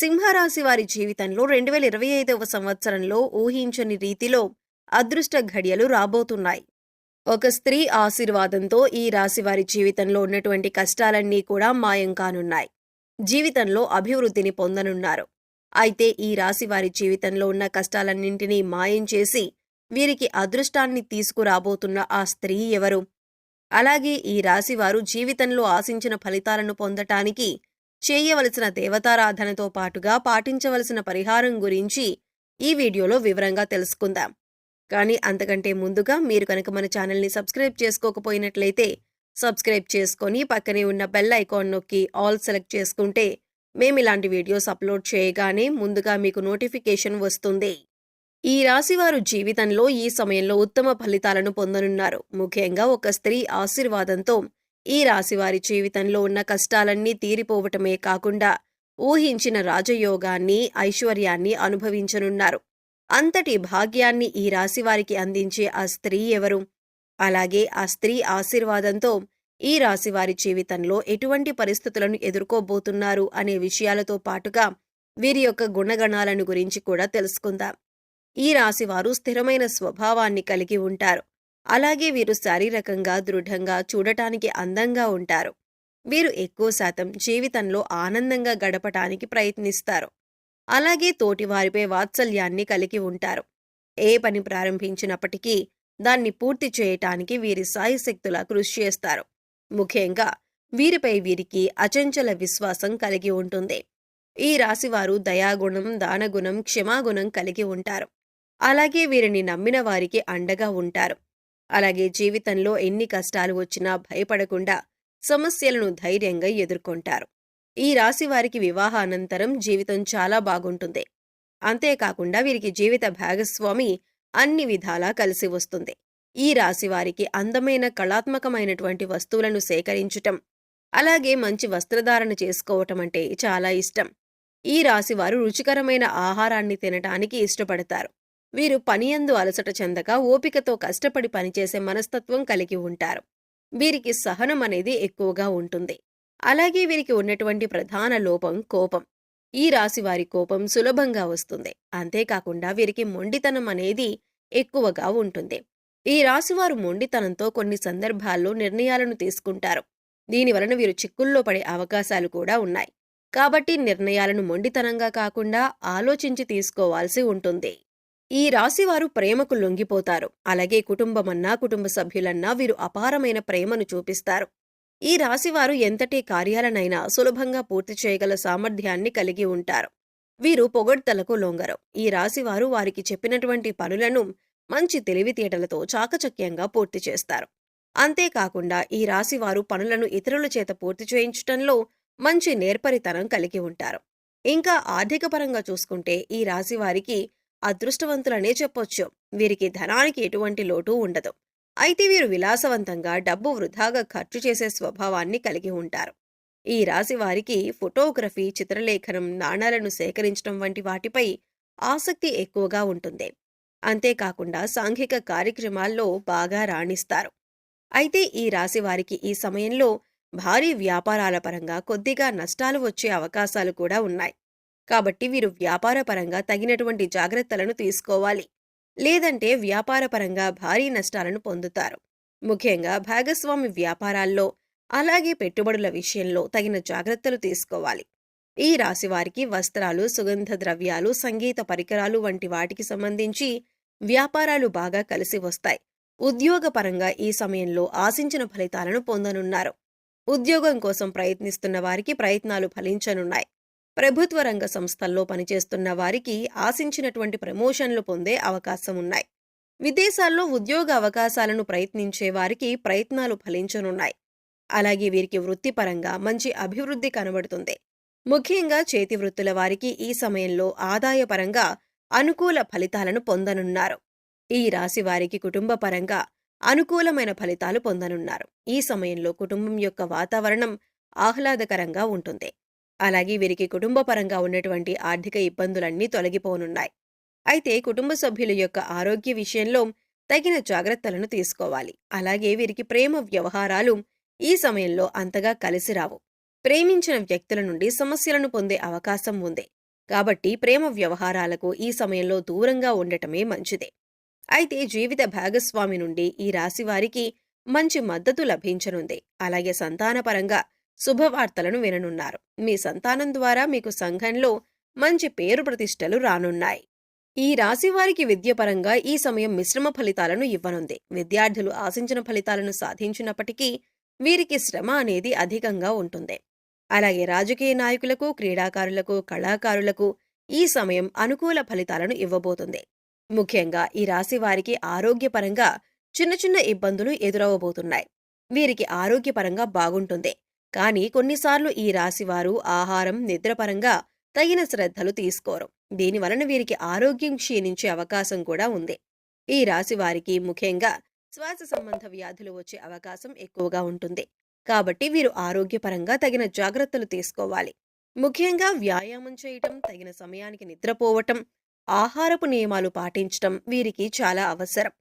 సింహరాశి వారి జీవితంలో రెండు వేల ఇరవై ఐదవ సంవత్సరంలో ఊహించని రీతిలో అదృష్ట ఘడియలు రాబోతున్నాయి. ఒక స్త్రీ ఆశీర్వాదంతో ఈ రాశి వారి జీవితంలో ఉన్నటువంటి కష్టాలన్నీ కూడా మాయం కానున్నాయి. జీవితంలో అభివృద్ధిని పొందనున్నారు. అయితే ఈ రాశి వారి జీవితంలో ఉన్న కష్టాలన్నింటినీ మాయం చేసి వీరికి అదృష్టాన్ని తీసుకురాబోతున్న ఆ స్త్రీ ఎవరు? అలాగే ఈ రాశివారు జీవితంలో ఆశించిన ఫలితాలను పొందటానికి చేయవలసిన దేవతారాధనతో పాటుగా పాటించవలసిన పరిహారం గురించి ఈ వీడియోలో వివరంగా తెలుసుకుందాం. కానీ అంతకంటే ముందుగా మీరు కనుక మన ఛానల్ని సబ్స్క్రైబ్ చేసుకోకపోయినట్లయితే సబ్స్క్రైబ్ చేసుకొని పక్కనే ఉన్న బెల్ ఐకాన్ నొక్కి ఆల్ సెలెక్ట్ చేసుకుంటే మేము ఇలాంటి వీడియోస్ అప్లోడ్ చేయగానే ముందుగా మీకు నోటిఫికేషన్ వస్తుంది. ఈ రాశివారు జీవితంలో ఈ సమయంలో ఉత్తమ ఫలితాలను పొందనున్నారు. ముఖ్యంగా ఒక స్త్రీ ఆశీర్వాదంతో ఈ రాశివారి జీవితంలో ఉన్న కష్టాలన్నీ తీరిపోవటమే కాకుండా ఊహించిన రాజయోగాన్ని ఐశ్వర్యాన్ని అనుభవించనున్నారు. అంతటి భాగ్యాన్ని ఈ రాశివారికి అందించే ఆ స్త్రీ ఎవరు? అలాగే ఆ స్త్రీ ఆశీర్వాదంతో ఈ రాశివారి జీవితంలో ఎటువంటి పరిస్థితులను ఎదుర్కోబోతున్నారు అనే విషయాలతో పాటుగా వీరి యొక్క గుణగణాలను గురించి కూడా తెలుసుకుందాం. ఈ రాశివారు స్థిరమైన స్వభావాన్ని కలిగి ఉంటారు. అలాగే వీరు శారీరకంగా దృఢంగా చూడటానికి అందంగా ఉంటారు. వీరు ఎక్కువ శాతం జీవితంలో ఆనందంగా గడపటానికి ప్రయత్నిస్తారు. అలాగే తోటివారిపై వాత్సల్యాన్ని కలిగి ఉంటారు. ఏ పని ప్రారంభించినప్పటికీ దాన్ని పూర్తి చేయటానికి వీరి సాయశక్తులా కృషి చేస్తారు. ముఖ్యంగా వీరిపై వీరికి అచంచల విశ్వాసం కలిగి ఉంటుంది. ఈ రాశివారు దయాగుణం దానగుణం క్షమాగుణం కలిగి ఉంటారు. అలాగే వీరిని నమ్మిన వారికి అండగా ఉంటారు. అలాగే జీవితంలో ఎన్ని కష్టాలు వచ్చినా భయపడకుండా సమస్యలను ధైర్యంగా ఎదుర్కొంటారు. ఈ రాశి వారికి వివాహానంతరం జీవితం చాలా బాగుంటుంది. అంతేకాకుండా వీరికి జీవిత భాగస్వామి అన్ని విధాలా కలిసి వస్తుంది. ఈ రాశి వారికి అందమైన కళాత్మకమైనటువంటి వస్తువులను సేకరించటం అలాగే మంచి వస్త్రధారణ చేసుకోవటం అంటే చాలా ఇష్టం. ఈ రాశివారు రుచికరమైన ఆహారాన్ని తినటానికి ఇష్టపడతారు. వీరు పనియందు అలసట చెందక ఓపికతో కష్టపడి పనిచేసే మనస్తత్వం కలిగి ఉంటారు. వీరికి సహనం అనేది ఎక్కువగా ఉంటుంది. అలాగే వీరికి ఉన్నటువంటి ప్రధాన లోపం కోపం. ఈ రాశి వారి కోపం సులభంగా వస్తుంది. అంతేకాకుండా వీరికి మొండితనం అనేది ఎక్కువగా ఉంటుంది. ఈ రాశివారు మొండితనంతో కొన్ని సందర్భాల్లో నిర్ణయాలను తీసుకుంటారు. దీని వలన వీరు చిక్కుల్లో పడే అవకాశాలు కూడా ఉన్నాయి. కాబట్టి నిర్ణయాలను మొండితనంగా కాకుండా ఆలోచించి తీసుకోవాల్సి ఉంటుంది. ఈ రాశివారు ప్రేమకు లొంగిపోతారు. అలాగే కుటుంబమన్నా కుటుంబ సభ్యులన్నా వీరు అపారమైన ప్రేమను చూపిస్తారు. ఈ రాశివారు ఎంతటి కార్యాలనైనా సులభంగా పూర్తి చేయగల సామర్థ్యాన్ని కలిగి ఉంటారు. వీరు పొగడ్తలకు లొంగరు. ఈ రాశివారు వారికి చెప్పినటువంటి పనులను మంచి తెలివితేటలతో చాకచక్యంగా పూర్తి చేస్తారు. అంతేకాకుండా ఈ రాశివారు పనులను ఇతరుల చేత పూర్తి చేయించటంలో మంచి నేర్పరితనం కలిగి ఉంటారు. ఇంకా ఆర్థికపరంగా చూసుకుంటే ఈ రాశివారికి అదృష్టవంతులనే చెప్పొచ్చు. వీరికి ధనానికి ఎటువంటి లోటు ఉండదు. అయితే వీరు విలాసవంతంగా డబ్బు వృధాగా ఖర్చు చేసే స్వభావాన్ని కలిగి ఉంటారు. ఈ రాశి వారికి ఫోటోగ్రఫీ చిత్రలేఖనం నాణాలను సేకరించడం వంటి వాటిపై ఆసక్తి ఎక్కువగా ఉంటుంది. అంతేకాకుండా సాంఘిక కార్యక్రమాల్లో బాగా రాణిస్తారు. అయితే ఈ రాశి వారికి ఈ సమయంలో భారీ వ్యాపారాల పరంగా కొద్దిగా నష్టాలు వచ్చే అవకాశాలు కూడా ఉన్నాయి. కాబట్టి వీరు వ్యాపారపరంగా తగినటువంటి జాగ్రత్తలను తీసుకోవాలి. లేదంటే వ్యాపారపరంగా భారీ నష్టాలను పొందుతారు. ముఖ్యంగా భాగస్వామి వ్యాపారాల్లో అలాగే పెట్టుబడుల విషయంలో తగిన జాగ్రత్తలు తీసుకోవాలి. ఈ రాశి వారికి వస్త్రాలు సుగంధ ద్రవ్యాలు సంగీత పరికరాలు వంటి వాటికి సంబంధించి వ్యాపారాలు బాగా కలిసి వస్తాయి. ఉద్యోగపరంగా ఈ సమయంలో ఆశించిన ఫలితాలను పొందనున్నారు. ఉద్యోగం కోసం ప్రయత్నిస్తున్న వారికి ప్రయత్నాలు ఫలించనున్నాయి. ప్రభుత్వ రంగ సంస్థల్లో పనిచేస్తున్న వారికి ఆశించినటువంటి ప్రమోషన్లు పొందే అవకాశం ఉన్నాయి. విదేశాల్లో ఉద్యోగ అవకాశాలను ప్రయత్నించే వారికి ప్రయత్నాలు ఫలించనున్నాయి. అలాగే వీరికి వృత్తిపరంగా మంచి అభివృద్ధి కనబడుతుంది. ముఖ్యంగా చేతి వృత్తుల వారికి ఈ సమయంలో ఆదాయపరంగా అనుకూల ఫలితాలను పొందనున్నారు. ఈ రాశి వారికి కుటుంబపరంగా అనుకూలమైన ఫలితాలు పొందనున్నారు. ఈ సమయంలో కుటుంబం యొక్క వాతావరణం ఆహ్లాదకరంగా ఉంటుంది. అలాగే వీరికి కుటుంబపరంగా ఉన్నటువంటి ఆర్థిక ఇబ్బందులన్నీ తొలగిపోనున్నాయి. అయితే కుటుంబ సభ్యుల యొక్క ఆరోగ్య విషయంలో తగిన జాగ్రత్తలను తీసుకోవాలి. అలాగే వీరికి ప్రేమ వ్యవహారాలు ఈ సమయంలో అంతగా కలిసి రావు. ప్రేమించిన వ్యక్తుల నుండి సమస్యలను పొందే అవకాశం ఉంది. కాబట్టి ప్రేమ వ్యవహారాలకు ఈ సమయంలో దూరంగా ఉండటమే మంచిదే. అయితే జీవిత భాగస్వామి నుండి ఈ రాశి వారికి మంచి మద్దతు లభించనుంది. అలాగే సంతానపరంగా శుభవార్తలను విననున్నారు. మీ సంతానం ద్వారా మీకు సంఘంలో మంచి పేరు ప్రతిష్టలు రానున్నాయి. ఈ రాశి వారికి విద్యపరంగా ఈ సమయం మిశ్రమ ఫలితాలను ఇవ్వనుంది. విద్యార్థులు ఆశించిన ఫలితాలను సాధించినప్పటికీ వీరికి శ్రమ అనేది అధికంగా ఉంటుంది. అలాగే రాజకీయ నాయకులకు క్రీడాకారులకు కళాకారులకు ఈ సమయం అనుకూల ఫలితాలను ఇవ్వబోతుంది. ముఖ్యంగా ఈ రాశి వారికి ఆరోగ్యపరంగా చిన్న చిన్న ఇబ్బందులు ఎదురవబోతున్నాయి వీరికి ఆరోగ్యపరంగా బాగుంటుంది. కానీ కొన్నిసార్లు ఈ రాశివారు ఆహారం నిద్రపరంగా తగిన శ్రద్ధలు తీసుకోరు. దీనివలన వీరికి ఆరోగ్యం క్షీణించే అవకాశం కూడా ఉంది. ఈ రాశి వారికి ముఖ్యంగా శ్వాస సంబంధ వ్యాధులు వచ్చే అవకాశం ఎక్కువగా ఉంటుంది. కాబట్టి వీరు ఆరోగ్యపరంగా తగిన జాగ్రత్తలు తీసుకోవాలి. ముఖ్యంగా వ్యాయామం చేయటం తగిన సమయానికి నిద్రపోవటం ఆహారపు నియమాలు పాటించటం వీరికి చాలా అవసరం.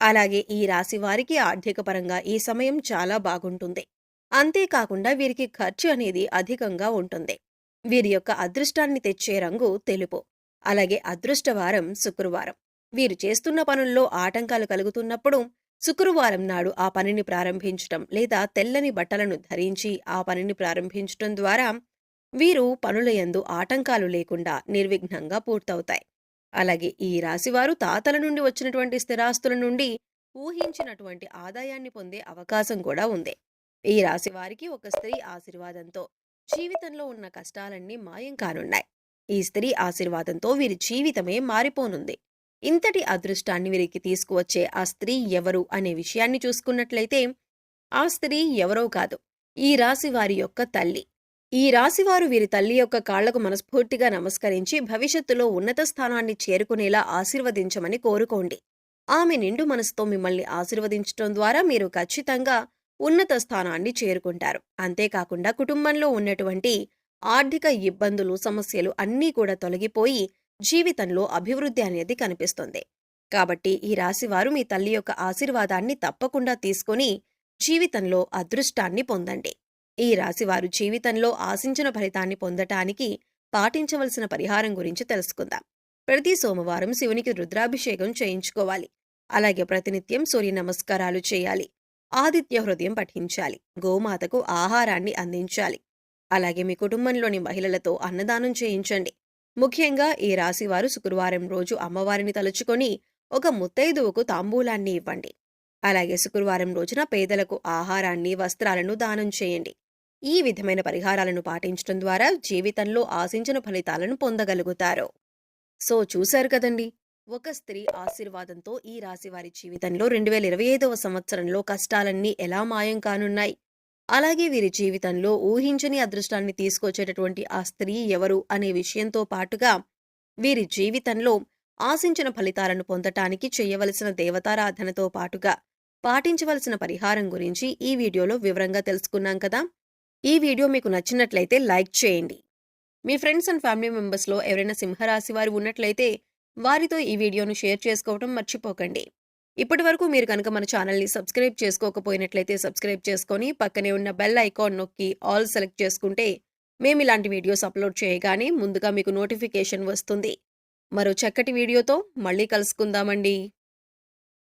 అలాగే ఈ రాశి వారికి ఆర్థిక పరంగా ఈ సమయం చాలా బాగుంటుంది. అంతేకాకుండా వీరికి ఖర్చు అనేది అధికంగా ఉంటుంది. వీరి యొక్క అదృష్టాన్ని తెచ్చే రంగు తెలుపు. అలాగే అదృష్టవారం శుక్రవారం. వీరు చేస్తున్న పనుల్లో ఆటంకాలు కలుగుతున్నప్పుడు శుక్రవారం నాడు ఆ పనిని ప్రారంభించటం లేదా తెల్లని బట్టలను ధరించి ఆ పనిని ప్రారంభించటం ద్వారా వీరు పనులయందు ఆటంకాలు లేకుండా నిర్విఘ్నంగా పూర్తవుతాయి. అలాగే ఈ రాశివారు తాతల నుండి వచ్చినటువంటి స్థిరాస్తుల నుండి ఊహించినటువంటి ఆదాయాన్ని పొందే అవకాశం కూడా ఉంది. ఈ రాశి వారికి ఒక స్త్రీ ఆశీర్వాదంతో జీవితంలో ఉన్న కష్టాలన్నీ మాయం కానున్నాయి. ఈ స్త్రీ ఆశీర్వాదంతో వీరి జీవితమే మారిపోనుంది. ఇంతటి అదృష్టాన్ని వీరికి తీసుకువచ్చే ఆ స్త్రీ ఎవరు అనే విషయాన్ని చూసుకున్నట్లయితే ఆ స్త్రీ ఎవరో కాదు ఈ రాశి వారి యొక్క తల్లి. ఈ రాశివారు వీరి తల్లి యొక్క కాళ్ళకు మనస్ఫూర్తిగా నమస్కరించి భవిష్యత్తులో ఉన్నత స్థానాన్ని చేరుకునేలా ఆశీర్వదించమని కోరుకోండి. ఆమె నిండు మనసుతో మిమ్మల్ని ఆశీర్వదించడం ద్వారా మీరు ఖచ్చితంగా ఉన్నత స్థానాన్ని చేరుకుంటారు. అంతేకాకుండా కుటుంబంలో ఉన్నటువంటి ఆర్థిక ఇబ్బందులు సమస్యలు అన్నీ కూడా తొలగిపోయి జీవితంలో అభివృద్ధి అనేది కనిపిస్తుంది. కాబట్టి ఈ రాశివారు మీ తల్లి యొక్క ఆశీర్వాదాన్ని తప్పకుండా తీసుకొని జీవితంలో అదృష్టాన్ని పొందండి. ఈ రాశివారు జీవితంలో ఆశించిన ఫలితాన్ని పొందటానికి పాటించవలసిన పరిహారం గురించి తెలుసుకుందాం. ప్రతి సోమవారం శివునికి రుద్రాభిషేకం చేయించుకోవాలి. అలాగే ప్రతినిత్యం సూర్య నమస్కారాలు చేయాలి. ఆదిత్య హృదయం పఠించాలి. గోమాతకు ఆహారాన్ని అందించాలి. అలాగే మీ కుటుంబంలోని మహిళలతో అన్నదానం చేయించండి. ముఖ్యంగా ఈ రాశివారు శుక్రవారం రోజు అమ్మవారిని తలుచుకొని ఒక ముత్తైదువుకు తాంబూలాన్ని ఇవ్వండి. అలాగే శుక్రవారం రోజున పేదలకు ఆహారాన్ని వస్త్రాలను దానం చేయండి. ఈ విధమైన పరిహారాలను పాటించడం ద్వారా జీవితంలో ఆశించిన ఫలితాలను పొందగలుగుతారు. సో చూశారు కదండి! ఒక స్త్రీ ఆశీర్వాదంతో ఈ రాశి వారి జీవితంలో రెండు వేల ఇరవై ఐదవ సంవత్సరంలో కష్టాలన్నీ ఎలా మాయం కానున్నాయి? అలాగే వీరి జీవితంలో ఊహించని అదృష్టాన్ని తీసుకొచ్చేటటువంటి ఆ స్త్రీ ఎవరు అనే విషయంతో పాటుగా వీరి జీవితంలో ఆశించిన ఫలితాలను పొందటానికి చేయవలసిన దేవతారాధనతో పాటుగా పాటించవలసిన పరిహారం గురించి ఈ వీడియోలో వివరంగా తెలుసుకున్నాం కదా? ఈ వీడియో మీకు నచ్చినట్లయితే లైక్ చేయండి. మీ ఫ్రెండ్స్ అండ్ ఫ్యామిలీ మెంబర్స్లో ఎవరైనా సింహరాశి వారు ఉన్నట్లయితే వారితో ఈ వీడియోను షేర్ చేసుకోవడం మర్చిపోకండి. ఇప్పటి వరకు మీరు కనుక మన ఛానల్ని సబ్స్క్రైబ్ చేసుకోకపోయినట్లయితే సబ్స్క్రైబ్ చేసుకొని పక్కనే ఉన్న బెల్ ఐకాన్ నొక్కి ఆల్ సెలెక్ట్ చేసుకుంటే మేము ఇలాంటి వీడియోస్ అప్లోడ్ చేయగానే ముందుగా మీకు నోటిఫికేషన్ వస్తుంది. మరో చక్కటి వీడియోతో మళ్ళీ కలుసుకుందామండి.